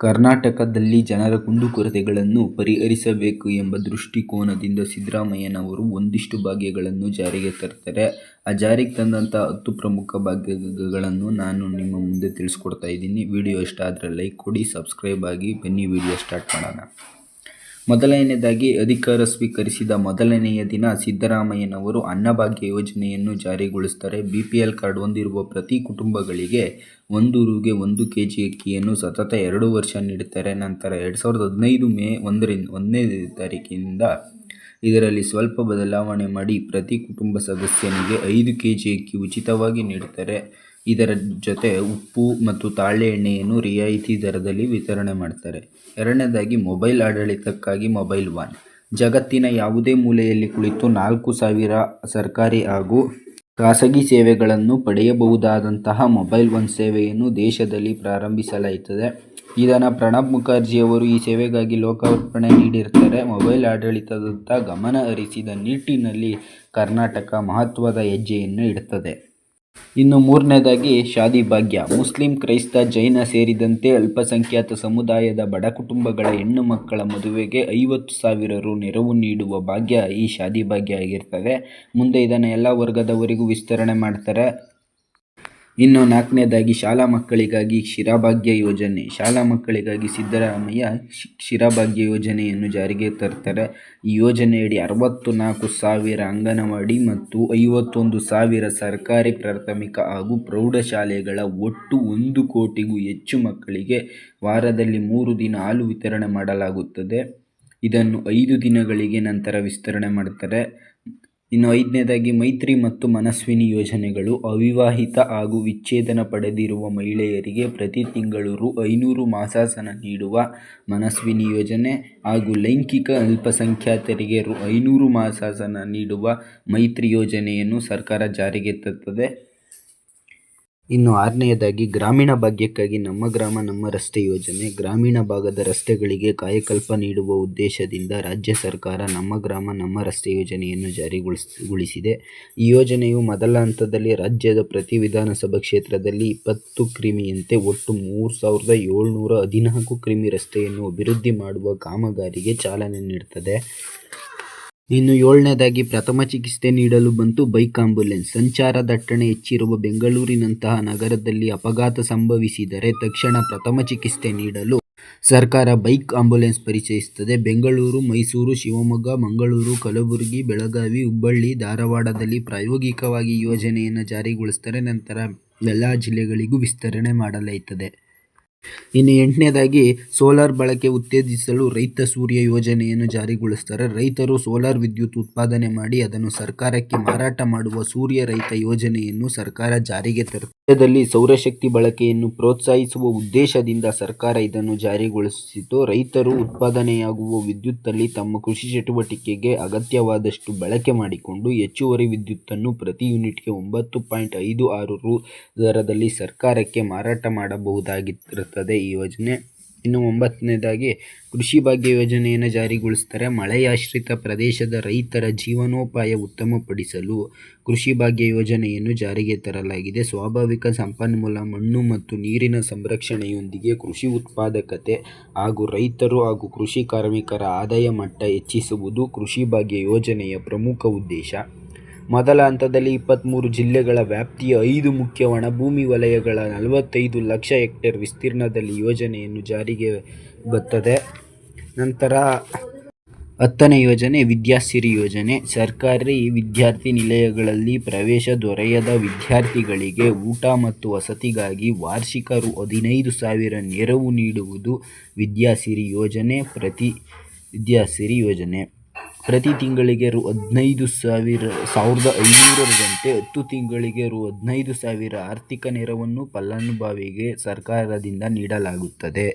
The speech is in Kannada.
ಕರ್ನಾಟಕದಲ್ಲಿ ಜನರ ಕುಂದುಕೊರತೆಗಳನ್ನು ಪರಿಹರಿಸಬೇಕು ಎಂಬ ದೃಷ್ಟಿಕೋನದಿಂದ ಸಿದ್ದರಾಮಯ್ಯನವರು ಒಂದಿಷ್ಟು ಭಾಗ್ಯಗಳನ್ನು ಜಾರಿಗೆ ತರ್ತಾರೆ. ಆ ಜಾರಿಗೆ ತಂದಂತಹ ಹತ್ತು ಪ್ರಮುಖ ಭಾಗ್ಯಗಳನ್ನು ನಾನು ನಿಮ್ಮ ಮುಂದೆ ತಿಳಿಸ್ಕೊಡ್ತಾ ಇದ್ದೀನಿ. ವಿಡಿಯೋ ಇಷ್ಟ ಆದರೆ ಲೈಕ್ ಕೊಡಿ, ಸಬ್ಸ್ಕ್ರೈಬ್ ಆಗಿ. ಬನ್ನಿ ವಿಡಿಯೋ ಸ್ಟಾರ್ಟ್ ಮಾಡೋಣ. ಮೊದಲನೆಯದಾಗಿ ಅಧಿಕಾರ ಸ್ವೀಕರಿಸಿದ ಮೊದಲನೆಯ ದಿನ ಸಿದ್ದರಾಮಯ್ಯನವರು ಅನ್ನಭಾಗ್ಯ ಯೋಜನೆಯನ್ನು ಜಾರಿಗೊಳಿಸ್ತಾರೆ. ಬಿಪಿಎಲ್ ಕಾರ್ಡ್ ಹೊಂದಿರುವ ಪ್ರತಿ ಕುಟುಂಬಗಳಿಗೆ ಒಂದು ರೂಗೆ ಒಂದು ಕೆ ಜಿ ಅಕ್ಕಿಯನ್ನು ಸತತ ಎರಡು ವರ್ಷ ನೀಡುತ್ತಾರೆ. ನಂತರ ಎರಡು ಸಾವಿರದ ಹದಿನೈದು ಮೇ ಒಂದರಿಂದ ಒಂದನೇ ತಾರೀಕಿನಿಂದ ಇದರಲ್ಲಿ ಸ್ವಲ್ಪ ಬದಲಾವಣೆ ಮಾಡಿ ಪ್ರತಿ ಕುಟುಂಬ ಸದಸ್ಯನಿಗೆ ಐದು ಕೆ ಜಿ ಅಕ್ಕಿ ಉಚಿತವಾಗಿ ನೀಡುತ್ತಾರೆ. ಇದರ ಜೊತೆ ಉಪ್ಪು ಮತ್ತು ತಾಳೆ ಎಣ್ಣೆಯನ್ನು ರಿಯಾಯಿತಿ ದರದಲ್ಲಿ ವಿತರಣೆ ಮಾಡ್ತಾರೆ. ಎರಡನೇದಾಗಿ, ಮೊಬೈಲ್ ಆಡಳಿತಕ್ಕಾಗಿ ಮೊಬೈಲ್ ವಾನ್. ಜಗತ್ತಿನ ಯಾವುದೇ ಮೂಲೆಯಲ್ಲಿ ಕುಳಿತು ನಾಲ್ಕು ಸಾವಿರ ಸರ್ಕಾರಿ ಹಾಗೂ ಖಾಸಗಿ ಸೇವೆಗಳನ್ನು ಪಡೆಯಬಹುದಾದಂತಹ ಮೊಬೈಲ್ ಒನ್ ಸೇವೆಯನ್ನು ದೇಶದಲ್ಲಿ ಪ್ರಾರಂಭಿಸಲಾಯಿತದೆ ಇದನ್ನು ಪ್ರಣಬ್ ಮುಖರ್ಜಿಯವರು ಈ ಸೇವೆಗಾಗಿ ಲೋಕಾರ್ಪಣೆ ನೀಡಿರ್ತಾರೆ. ಮೊಬೈಲ್ ಆಡಳಿತದತ್ತ ಗಮನ ಹರಿಸಿದ ನಿಟ್ಟಿನಲ್ಲಿ ಕರ್ನಾಟಕ ಮಹತ್ವದ ಹೆಜ್ಜೆಯನ್ನು ಇಡುತ್ತದೆ. ಇನ್ನು ಮೂರನೇದಾಗಿ ಶಾದಿ ಭಾಗ್ಯ. ಮುಸ್ಲಿಂ, ಕ್ರೈಸ್ತ, ಜೈನ ಸೇರಿದಂತೆ ಅಲ್ಪಸಂಖ್ಯಾತ ಸಮುದಾಯದ ಬಡ ಕುಟುಂಬಗಳ ಹೆಣ್ಣು ಮಕ್ಕಳ ಮದುವೆಗೆ ಐವತ್ತು ಸಾವಿರ ರು. ನೆರವು ನೀಡುವ ಭಾಗ್ಯ ಈ ಶಾದಿ ಭಾಗ್ಯ ಆಗಿರ್ತದೆ. ಮುಂದೆ ಇದನ್ನು ಎಲ್ಲ ವರ್ಗದವರಿಗೂ ವಿಸ್ತರಣೆ ಮಾಡ್ತಾರೆ. ಇನ್ನು ನಾಲ್ಕನೇದಾಗಿ ಶಾಲಾ ಮಕ್ಕಳಿಗಾಗಿ ಕ್ಷೀರಭಾಗ್ಯ ಯೋಜನೆ. ಶಾಲಾ ಮಕ್ಕಳಿಗಾಗಿ ಸಿದ್ದರಾಮಯ್ಯ ಕ್ಷೀರಭಾಗ್ಯ ಯೋಜನೆಯನ್ನು ಜಾರಿಗೆ ತರ್ತಾರೆ. ಈ ಯೋಜನೆಯಡಿ ಅರವತ್ತು ನಾಲ್ಕು ಸಾವಿರ ಅಂಗನವಾಡಿ ಮತ್ತು ಐವತ್ತೊಂದು ಸಾವಿರ ಸರ್ಕಾರಿ ಪ್ರಾಥಮಿಕ ಹಾಗೂ ಪ್ರೌಢಶಾಲೆಗಳ ಒಟ್ಟು ಒಂದು ಕೋಟಿಗೂ ಹೆಚ್ಚು ಮಕ್ಕಳಿಗೆ ವಾರದಲ್ಲಿ ಮೂರು ದಿನ ಹಾಲು ವಿತರಣೆ ಮಾಡಲಾಗುತ್ತದೆ. ಇದನ್ನು ಐದು ದಿನಗಳಿಗೆ ನಂತರ ವಿಸ್ತರಣೆ ಮಾಡ್ತಾರೆ. ಇನ್ನು ಐದನೇದಾಗಿ ಮೈತ್ರಿ ಮತ್ತು ಮನಸ್ವಿನಿ ಯೋಜನೆಗಳು. ಅವಿವಾಹಿತ ಹಾಗೂ ವಿಚ್ಛೇದನ ಪಡೆದಿರುವ ಮಹಿಳೆಯರಿಗೆ ಪ್ರತಿ ತಿಂಗಳು ರು. ಐನೂರು ಮಾಸಾಸನ ನೀಡುವ ಮನಸ್ವಿನಿ ಯೋಜನೆ ಹಾಗೂ ಲೈಂಗಿಕ ಅಲ್ಪಸಂಖ್ಯಾತರಿಗೆ ರು. ಐನೂರು ಮಾಸಾಸನ ನೀಡುವ ಮೈತ್ರಿ ಯೋಜನೆಯನ್ನು ಸರ್ಕಾರ ಜಾರಿಗೆ ತರ್ತದೆ. ಇನ್ನು ಆರನೆಯದಾಗಿ, ಗ್ರಾಮೀಣ ಭಾಗ್ಯಕ್ಕಾಗಿ ನಮ್ಮ ಗ್ರಾಮ, ನಮ್ಮ ರಸ್ತೆ ಯೋಜನೆ. ಗ್ರಾಮೀಣ ಭಾಗದ ರಸ್ತೆಗಳಿಗೆ ಕಾಯಕಲ್ಪ ನೀಡುವ ಉದ್ದೇಶದಿಂದ ರಾಜ್ಯ ಸರ್ಕಾರ ನಮ್ಮ ಗ್ರಾಮ, ನಮ್ಮ ರಸ್ತೆ ಯೋಜನೆಯನ್ನು ಜಾರಿಗೊಳಿಸಿದೆ. ಈ ಯೋಜನೆಯು ಮೊದಲ ಹಂತದಲ್ಲಿ ರಾಜ್ಯದ ಪ್ರತಿ ವಿಧಾನಸಭಾ ಕ್ಷೇತ್ರದಲ್ಲಿ ಇಪ್ಪತ್ತು ಕ್ರಿಮಿಯಂತೆ ಒಟ್ಟು ಮೂರು ಸಾವಿರದ ಏಳ್ನೂರ ಹದಿನಾಲ್ಕು ಕ್ರಿಮಿ ರಸ್ತೆಯನ್ನು ಅಭಿವೃದ್ಧಿ ಮಾಡುವ ಕಾಮಗಾರಿಗೆ ಚಾಲನೆ ನೀಡ್ತದೆ. ಇನ್ನು ಏಳನೇದಾಗಿ ಪ್ರಥಮ ಚಿಕಿತ್ಸೆ ನೀಡಲು ಬಂತು ಬೈಕ್ ಆಂಬ್ಯುಲೆನ್ಸ್. ಸಂಚಾರ ದಟ್ಟಣೆ ಹೆಚ್ಚಿರುವ ಬೆಂಗಳೂರಿನಂತಹ ನಗರದಲ್ಲಿ ಅಪಘಾತ ಸಂಭವಿಸಿದರೆ ತಕ್ಷಣ ಪ್ರಥಮ ಚಿಕಿತ್ಸೆ ನೀಡಲು ಸರ್ಕಾರ ಬೈಕ್ ಆಂಬ್ಯುಲೆನ್ಸ್ ಪರಿಚಯಿಸುತ್ತದೆ. ಬೆಂಗಳೂರು, ಮೈಸೂರು, ಶಿವಮೊಗ್ಗ, ಮಂಗಳೂರು, ಕಲಬುರಗಿ, ಬೆಳಗಾವಿ, ಹುಬ್ಬಳ್ಳಿ, ಧಾರವಾಡದಲ್ಲಿ ಪ್ರಾಯೋಗಿಕವಾಗಿ ಯೋಜನೆಯನ್ನು ಜಾರಿಗೊಳಿಸಿದರೆ ನಂತರ ಎಲ್ಲ ಜಿಲ್ಲೆಗಳಿಗೂ ವಿಸ್ತರಣೆ ಮಾಡಲಾಯ್ತದೆ. ಇನ್ನು ಎಂಟನೇದಾಗಿ ಸೋಲಾರ್ ಬಳಕೆ ಉತ್ತೇಜಿಸಲು ರೈತ ಸೂರ್ಯ ಯೋಜನೆಯನ್ನು ಜಾರಿಗೊಳಿಸ್ತಾರೆ. ರೈತರು ಸೋಲಾರ್ ವಿದ್ಯುತ್ ಉತ್ಪಾದನೆ ಮಾಡಿ ಅದನ್ನು ಸರ್ಕಾರಕ್ಕೆ ಮಾರಾಟ ಮಾಡುವ ಸೂರ್ಯ ರೈತ ಯೋಜನೆಯನ್ನು ಸರ್ಕಾರ ಜಾರಿಗೆ ತರುತ್ತದೆ ಸೌರಶಕ್ತಿ ಬಳಕೆಯನ್ನು ಪ್ರೋತ್ಸಾಹಿಸುವ ಉದ್ದೇಶದಿಂದ ಸರ್ಕಾರ ಇದನ್ನು ಜಾರಿಗೊಳಿಸಿತು. ರೈತರು ಉತ್ಪಾದನೆಯಾಗುವ ವಿದ್ಯುತ್ತಲ್ಲಿ ತಮ್ಮ ಕೃಷಿ ಚಟುವಟಿಕೆಗೆ ಅಗತ್ಯವಾದಷ್ಟು ಬಳಕೆ ಮಾಡಿಕೊಂಡು ಹೆಚ್ಚುವರಿ ವಿದ್ಯುತ್ತನ್ನು ಪ್ರತಿ ಯೂನಿಟ್ಗೆ ಒಂಬತ್ತು ಪಾಯಿಂಟ್ ಐದು ಆರು ರು. ದರದಲ್ಲಿ ಸರ್ಕಾರಕ್ಕೆ ಮಾರಾಟ ಮಾಡಬಹುದಾಗಿರುತ್ತದೆ ಈ ಯೋಜನೆ. ಇನ್ನು ಒಂಬತ್ತನೇದಾಗಿ ಕೃಷಿ ಭಾಗ್ಯ ಯೋಜನೆಯನ್ನು ಜಾರಿಗೊಳಿಸ್ತಾರೆ. ಮಳೆಯಾಶ್ರಿತ ಪ್ರದೇಶದ ರೈತರ ಜೀವನೋಪಾಯ ಉತ್ತಮಪಡಿಸಲು ಕೃಷಿ ಭಾಗ್ಯ ಯೋಜನೆಯನ್ನು ಜಾರಿಗೆ ತರಲಾಗಿದೆ. ಸ್ವಾಭಾವಿಕ ಸಂಪನ್ಮೂಲ, ಮಣ್ಣು ಮತ್ತು ನೀರಿನ ಸಂರಕ್ಷಣೆಯೊಂದಿಗೆ ಕೃಷಿ ಉತ್ಪಾದಕತೆ ಹಾಗೂ ರೈತರು ಹಾಗೂ ಕೃಷಿ ಕಾರ್ಮಿಕರ ಆದಾಯ ಮಟ್ಟ ಹೆಚ್ಚಿಸುವುದು ಕೃಷಿ ಭಾಗ್ಯ ಯೋಜನೆಯ ಪ್ರಮುಖ ಉದ್ದೇಶ. ಮೊದಲ ಹಂತದಲ್ಲಿ ಇಪ್ಪತ್ತಮೂರು ಜಿಲ್ಲೆಗಳ ವ್ಯಾಪ್ತಿಯ ಐದು ಮುಖ್ಯ ಒಣಭೂಮಿ ವಲಯಗಳ ನಲವತ್ತೈದು ಲಕ್ಷ ಹೆಕ್ಟೇರ್ ವಿಸ್ತೀರ್ಣದಲ್ಲಿ ಯೋಜನೆಯನ್ನು ಜಾರಿಗೆ ಬತ್ತದೆ. ನಂತರ ಹತ್ತನೇ ಯೋಜನೆ, ವಿದ್ಯಾಸಿರಿ ಯೋಜನೆ. ಸರ್ಕಾರಿ ವಿದ್ಯಾರ್ಥಿ ನಿಲಯಗಳಲ್ಲಿ ಪ್ರವೇಶ ದೊರೆಯದ ವಿದ್ಯಾರ್ಥಿಗಳಿಗೆ ಊಟ ಮತ್ತು ವಸತಿಗಾಗಿ ವಾರ್ಷಿಕ ರು. ಹದಿನೈದು ಸಾವಿರ ನೆರವು ನೀಡುವುದು ವಿದ್ಯಾಸಿರಿ ಯೋಜನೆ. ಪ್ರತಿ ತಿಂಗಳಿಗೆ ರು. ಹದಿನೈದು ಸಾವಿರ, ಸಾವಿರದ ಐನೂರರಂತೆ ಹತ್ತು ತಿಂಗಳಿಗೆ ರು. ಹದಿನೈದು ಸಾವಿರ ಆರ್ಥಿಕ ನೆರವನ್ನು ಫಲಾನುಭವಿಗೆ ಸರ್ಕಾರದಿಂದ ನೀಡಲಾಗುತ್ತದೆ.